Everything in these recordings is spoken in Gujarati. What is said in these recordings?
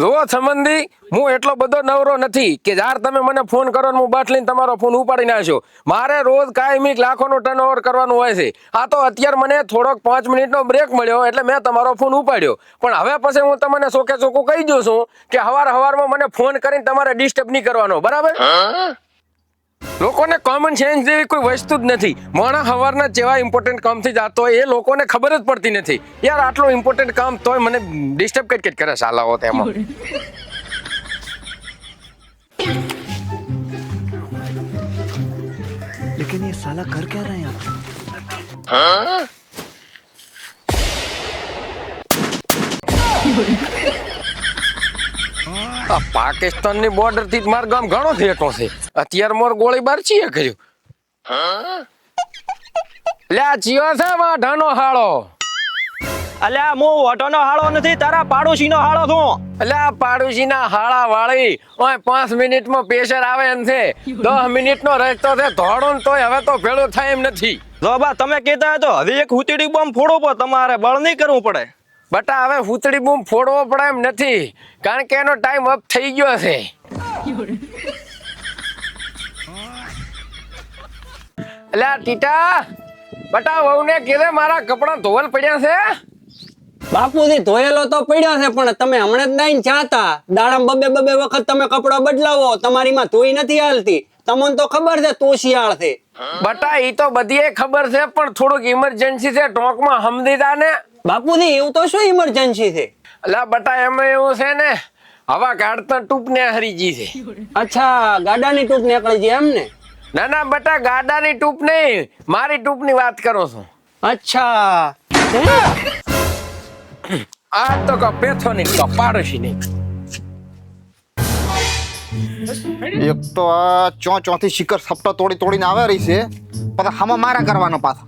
જુઓ સંબંધી, હું એટલો બધો નવરો નથી કે જાર તમે મને ફોન કરો હું બસ લઈને તમારો ફોન ઉપાડી નાખ્યો મારે રોજ કાયમી લાખોનો ટર્નઓવર કરવાનું હોય છે. આ તો અત્યારે મને થોડોક પાંચ મિનિટનો બ્રેક મળ્યો એટલે મેં તમારો ફોન ઉપાડ્યો. પણ હવે પછી હું તમને ચોકે ચોખ્ખું કહી દઉં છું કે હવાર હવારમાં મને ફોન કરીને તમારે ડિસ્ટર્બ નહીં કરવાનો. બરાબર? લોકોને કોમન સેન્સ જેવી કોઈ વસ્તુ જ નથી માણસ હવારના જેવા ઇમ્પોર્ટન્ટ કામથી જાતો હોય એ લોકોને ખબર જ પડતી નથી યાર આટલું ઇમ્પોર્ટન્ટ કામ તોય મને ડિસ્ટર્બ કઈ કઈ કરે સાલાઓ તેમાં लेकिन ये साला कर क्या रहा है यहाँ पे? આ પાકિસ્તાનની બોર્ડર થી જ માર ગામ ઘણો થેટો છે અત્યારે મોર ગોળીબાર ચીએ કર્યું. લ્યા જીઓ છે વાઢાનો હાળો. અલ્યા હું ઓટોનો હાળો નથી તારા પાડોશીનો હાળો છું. અલ્યા પાડોશી પાડોશીના હાળા વાળી ઓય પાંચ મિનિટમાં પ્રેશર આવે એમ છે. દસ મિનિટનો રસ્તો છે ધોળો ને તોય હવે તો ભેળો થાય એમ નથી. જો બા તમે કહેતા તો હવે એક હુતડી બોમ્બ ફોડો પડે તમારે બળ નહીં કરવું પડે. બટા હવે હુતડી બૂમ ફોડવો પડે એમ નથી કારણ કે એનો ટાઈમ અપ થઈ ગયો છે. એટલે આ ટીટા બટા વહુને કીધે મારા કપડા ધોવલ પડ્યા છે? બાપુજી ધોયેલો તો પડ્યો છે પણ તમે હમણાં જ નાઈને ચાતા દાડામ બબે બબે વખત તમે કપડા બદલાવો તમારીમાં ધોઈ નથી હાલતી. તમને તો ખબર છે તું શિયાળ છે. બટા ઈ તો બધી ખબર છે પણ થોડુંક ઇમરજન્સી છે ટોંકમાં હમદીદા ને. બાપુજી એવું તો શું ઇમરજન્સી છે? અલ્યા બટા એમાં એવું છે ને હવા કાઢતા ટૂંક ને હરીજી છે. અચ્છા ગાડાની ટૂંક નીકળી છે એમ ને? ના ના બટા ગાડાની ટૂપ નહીં. મારી ટૂપની વાત કરો છો. અચ્છા. આ તો ક પેથો નહીં ક પાડોશી નહીં એક તો આ ચો ચોથી શિખર સપટા તોડી તોડીને આવે રહી છે. પછી હામાં મારા કરવાનો પાછો.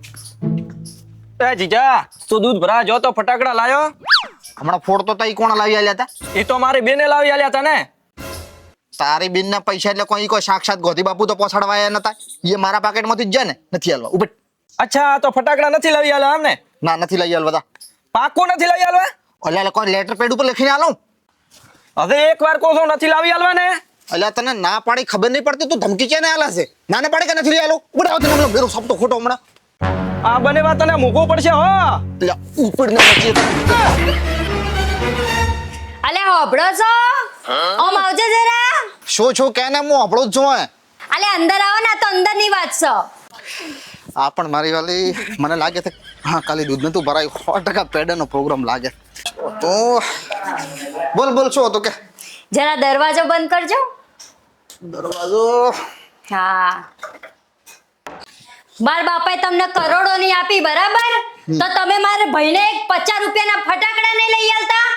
એ જીજા તું દૂધ ભરા જો તો ફટાકડા લાયો. હમણાં ફોડતો તો ઈ કોણ લાવી આલ્યા હતા એ તો મારી બેને લાવી આલ્યા હતા ને. તારી બેનના પૈસા એટલે કોઈ કોઈ સાક્ષાત ગોધી બાપુ તો પહોંચાડવા આવ્યા નતા. એ મારા પાકેટમાંથી જ જાય ને નથી હાલવા. ઉભટ અચ્છા તો ફટાકડા નથી લાવી આલ્યા એમ ને ના નથી લઈ હાલ બધા પાકું નથી લાવી આલવા એટલે કોઈ લેટર પેડ ઉપર લખીને આલું હવે એક વાર કહો છો નથી લાવી આલવા ને એટલે તને ના પાડી ખબર નહીં પડતી તું ધમકી છે ને આલા છે? ના ને પાડી કે નથી લઈ આલું ઉભટ આવો તને હમણાં બેરો સપતો ખોટો હમણાં. આ બને વાત તને મૂકવું પડશે હો. એટલે ઉપર ના પછી અલે હોભળો છો? ઓમ આવજો જરા. શું છું? કે ને હું આપણું જ છું અલે અંદર આવો ને આ તો અંદરની વાત છે. આ પણ મારી વાલી મને લાગે છે હા કાલે દૂધ નતું ભરાયું. સો ટકા પેડાનો પ્રોગ્રામ લાગે. તો બોલ બોલ શું હતું? કે જરા દરવાજો બંધ કરજો. દરવાજો? હા. બાર બાપાએ તમને કરોડો ની આપી બરાબર? તો તમે મારે ભાઈને એક પચાસ રૂપિયાના ફટાકડા નહીં લઈ આલતા?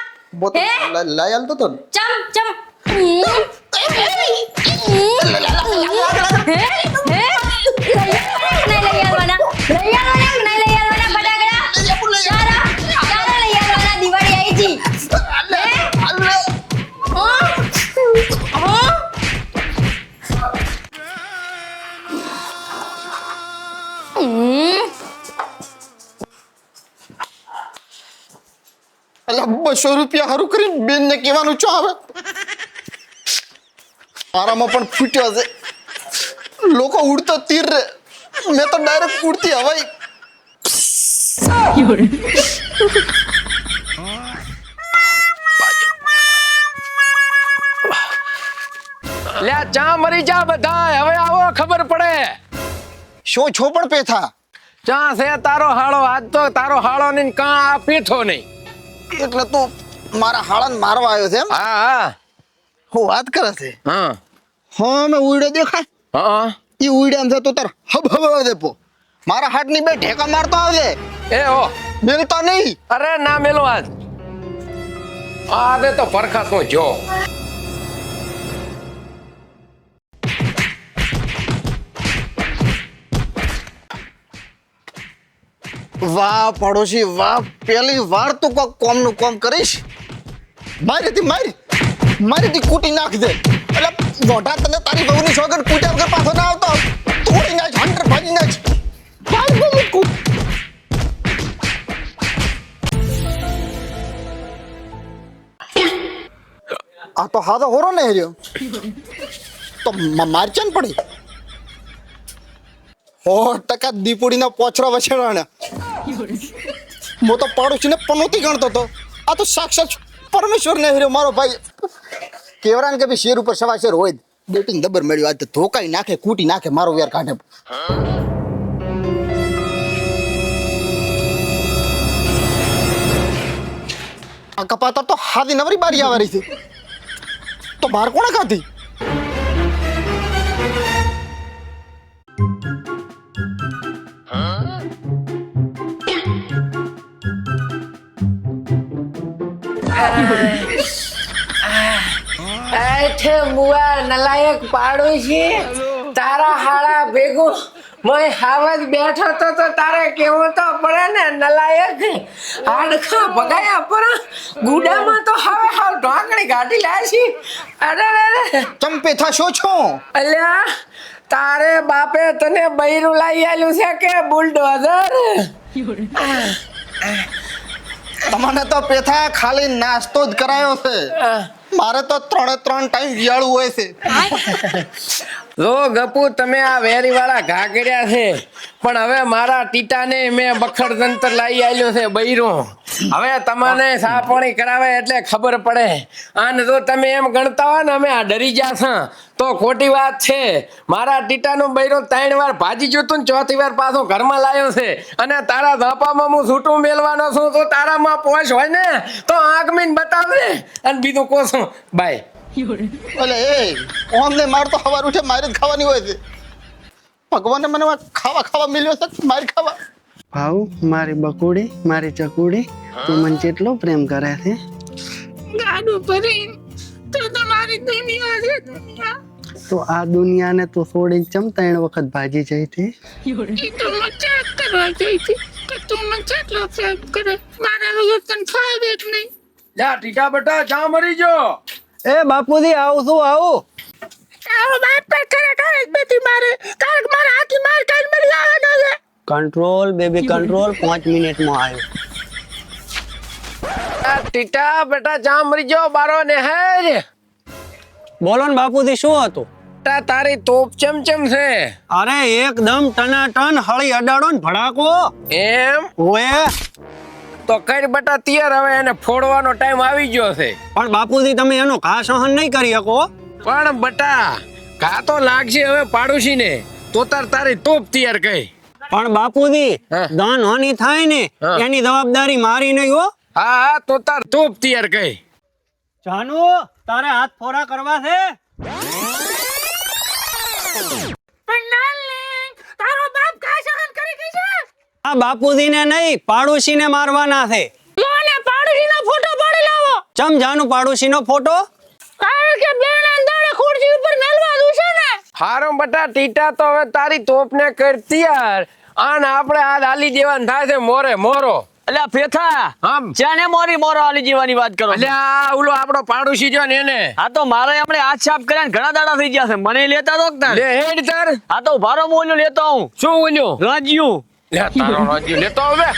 બોતલ હે? લઈ આલતો તો. ચમ ચમ. બસો રૂપિયા હારું કરીને બેન ને કહેવાનું છો હવે મારામાં પણ ફૂટ્યો છે. લોકો ઉડતો તીર રે. મેં તો ડાયરેક્ટ ઉડતી હવાઈ. લે ચા મરી જા બધા હવે આવો ખબર પડે. શો છો પણ પેથા? ચા છે તારો હાળો આજ તો તારો હાળો નહીં કા આ પીઠો નહીં. એટલે તું મારા હાળાને મારવા આવ્યો છે એમ? હા હા. હું વાત કરે છે? હા. હા મેં ઉડ્યો દેખાય. હા. ઈ ઉડ્યા છે તો તાર હબ હબ દેપો. મારા હાથની બે ઢેકા મારતો આવજે. એ હો. મેલતા નહીં. અરે ના મેલો આજ. આને તો પરખા તો જો. વાહ પડોશી વાહ પેલી વાર તું કોક કોમનું કોમ કરીશ. મારી હતી મારી મારી હતી કૂટી નાખ દે એટલે મોઢા તને તારી બહુની છોકર પૂજા વગર પાછો ના આવતો. તોડી નાખ હંડર ભાજી નાખ ભાઈ બહુ કૂટ. આ તો હાથો હોરો ને હેર્યો. તો માર ચેન પડી? સો ટકા દીપોડીના પોછડા વછેડાણા હું તો પાડોશીને પનોતી ગણતો હતો. આ તો સાક્ષાત પરમેશ્વર ને હેર્યો મારો ભાઈ. કેવરાન કે ભઈ શેર ઉપર સવા શેર હોય બેટિંગ દબર મળ્યું આજ તો ધોકાઈ નાખે, કૂટી નાખે મારો વેર કાઢે. આ કપાતર તો હાદી નવરી બારી આવારી છે. તો બાર કોણે ખાધી? એઠે મુવા નલાયક પાડોશી તારા હાડા ભેગું. મય હાવજ બેઠો તો તો તારે કેવું તો પડે ને નલાયક? હાડખા ભગાયા પર ગુડામાં તો હવે હાવ ઢોકણી કાઢી લાશી અરે અરે ચંપે થશો છો? અલ્યા તારે બાપે તને બૈરું લાવી આલ્યું છે કે બુલડોઝર? તમને તો પેથા ખાલી નાસ્તો જ કરાયો છે. મારે તો ત્રણે ત્રણ ટાઈમ વિયાળું હોય છે. જો ગપુ, તમે આ વેરી વાળા ઘાઘર્યા છે. પણ હવે મારા ટીટાને મેં બખડ તંત્ર લાવી આવ્યો છે, બૈરું. હવે તમને સા પાણી કરાવે એટલે ખબર પડે. અને જો તમે એમ ગણતા હોય ને અમે આ ડરી જાશ તો ખોટી વાત છે. મારા ટીટાનો બૈરો ત્રણ વાર ભાજી જોતું ને ચોથી વાર પાછો ઘરમાં લાવ્યો છે. અને તારા ધાપામાં હું છૂટું મેલવાનો છું તો તારામાં પોશ હોય ને, તો આંખ મીન બતાવજે. અને બીજું કોશું બાય. એટલે એ, ઓમને માર તો સવાર ઉઠે મારે જ ખાવાની હોય છે. ભગવાને મને ખાવા ખાવા મિલ્યો છે મારી ખાવા? ભાવ મારી બકુડી મારી ચકુડી તું મને કેટલો પ્રેમ કરે છે. ગાડું ભરીને તો તમારી દુનિયા છે દુનિયા. તો આ દુનિયાને તું છોડીને ચમ ત્રણ વખત ભાજી જઈ હતી એ તો મજાક કરવા જઈ હતી કે તું મને કેટલો પ્રેમ કરે મારા વગર તને ફાવે જ નહીં. જા ટીટા બટા ચા મરી જો. એ બાપુજી આવું શું આવું? આવો બાપ પર કરે કરે જ બેટી મારે. કારણ મારા હાથી માર કાઢ મરી આવવાનો છે. કંટ્રોલ બેબી કંટ્રોલ પાંચ મિનિટમાં આવ્યો. ટીટા બેટા જામ મરી જો બારો ને હેજ. બોલો ને બાપુજી શું હતું? ટા તારી તોપ ચમચમ છે? અરે એકદમ ટનાટન હળી અડાડો ને ભડાકો. એમ? ઓએ. તો કઈ બટા તૈયાર હવે એને ફોડવાનો ટાઈમ આવી ગયો છે. પણ બાપુજી તમે એનો ઘા સહન નહીં કરી શકો. પણ બટા ઘા તો લાગશે હવે પાડોશીને. તો તાર તારી તોપ તૈયાર કઈ. પણ બાપુજી. દાન હાની થાય ને એની જવાબદારી મારી નહીં હો. હા હા તો તાર તું તૈયાર કઈ જાનુ તારે હાથ ફોરા કરવા છે? પણ ડાર્લિંગ તારો બાપ કા કરી ગઈ છે આ બાપુજીને નહીં પાડોશીને મારવાના છે. મને પાડોશીનો ફોટો પાડી લાવો. ચમ જાનુ પાડોશીનો ફોટો? કારણ કે બેન અંદર ખુરશી ઉપર મેલવા ને હારો બટા ટીટા તો હવે તારી તોપ ને કર તૈયાર આને આપણે આ હાલી દેવાન થાય છે મોરે મોરો. અલ્યા ફેથા હમ જાને મોરી મોરો આલી જીવાની વાત કરો એટલે આ ઓલો આપણો પાડોશી જો ને એને. આ તો મારે આપણે હાથ સાફ કર્યા ને ઘણા દાડા થઈ ગયા છે. મને લેતા તો તાર? લે હેડ તાર. આ તો ભારો મોલ્યો લેતો હું શું ઓલ્યો રાજ્યું. લે તારો રાજ્ય લેતો હવે.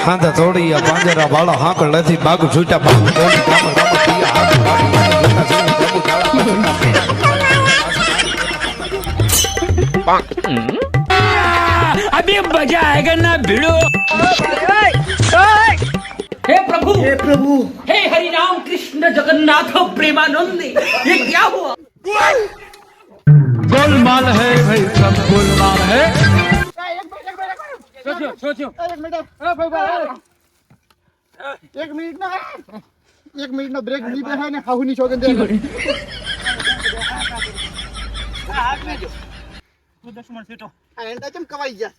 હાંધા થોડી પાંજરા વાળા હાંકળ નથી બાગ છૂટા બાગ થોડી ગામ ગામ પિયા હાંકળ વાળી વાળી જોતા જોતા પ્રભુ તાળા गोलमाल है भाई सब गोलमाल है એક મિનિટ. ના. એક મિનિટ નો બ્રેક નહીં બેસાય ને હાહુ ની સોગંદ દે આ એન્ડા ચમ કવાઈ ગયા?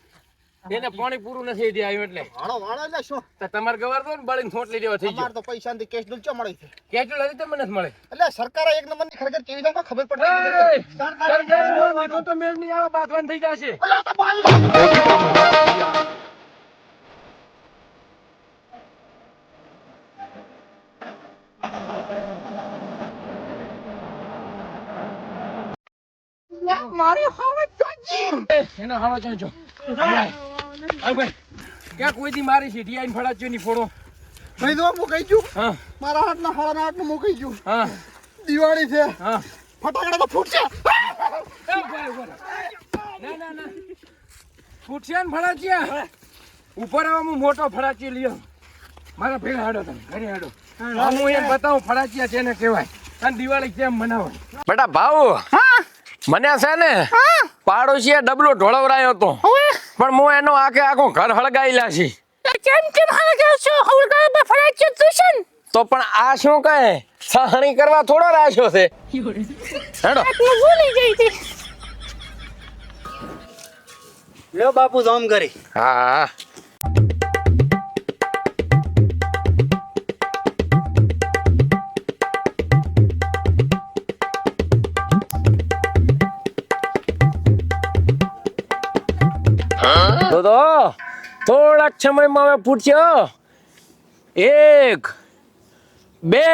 એને પાણી પૂરું નથી દે આવ્યું એટલે. વાળો વાળો એટલે શું તો તમાર ગવાર તો બળી નોટ લઈ દેવા થઈ ગયો તો પૈસા ની કેશ ડૂલ ચો મળે છે? કેશ ડૂલ હજી તમને નથી મળે. એટલે સરકાર એક નંબરની ખરેખર કેવી રીતે ખબર પડે? સરકાર વાતો તો મેળની આવે બાધવાન થઈ જશે. મારી હવે તો એનો હવા જોજો ક્યાં કોઈ દી મારી સીટી આઈને ફળાચ્યો ની ફોડો? ભાઈ તો મુકાઈ ગયું. હા. મારા હાથના હાળાના હાથનું મુકાઈ ગયું. હા. દિવાળી છે. હા. ફટાકડા તો ફૂટશે. ના ના ના. ફૂટશે ને ફળાચ્યા? ઉપર આવો મોટો ફળાચી લ્યો. મારા ભેગા હાડો તમે ઘરે હાડો. હું એમ બતાવું ફળાચિયા છે ને કહેવાય. અને દિવાળી કેમ મનાવો બેટા ભાવ. મને છે ને પાડોશીએ ડબલો ઢોળવરાયો હતો. પણ હું એનો આખે આખું ઘર હળગાયેલા છે. કેમ કેમ હળગાવ છો? બે ફરાચ તુશન તો પણ આ શું કહે સહણી કરવા થોડો રાશો છે. હેડો. હું ભૂલી ગઈ હતી? લ્યો બાપુ જોમ કરી. હા. તો તો થોડાક સમયમાં હવે પૂછ્યો. એક બે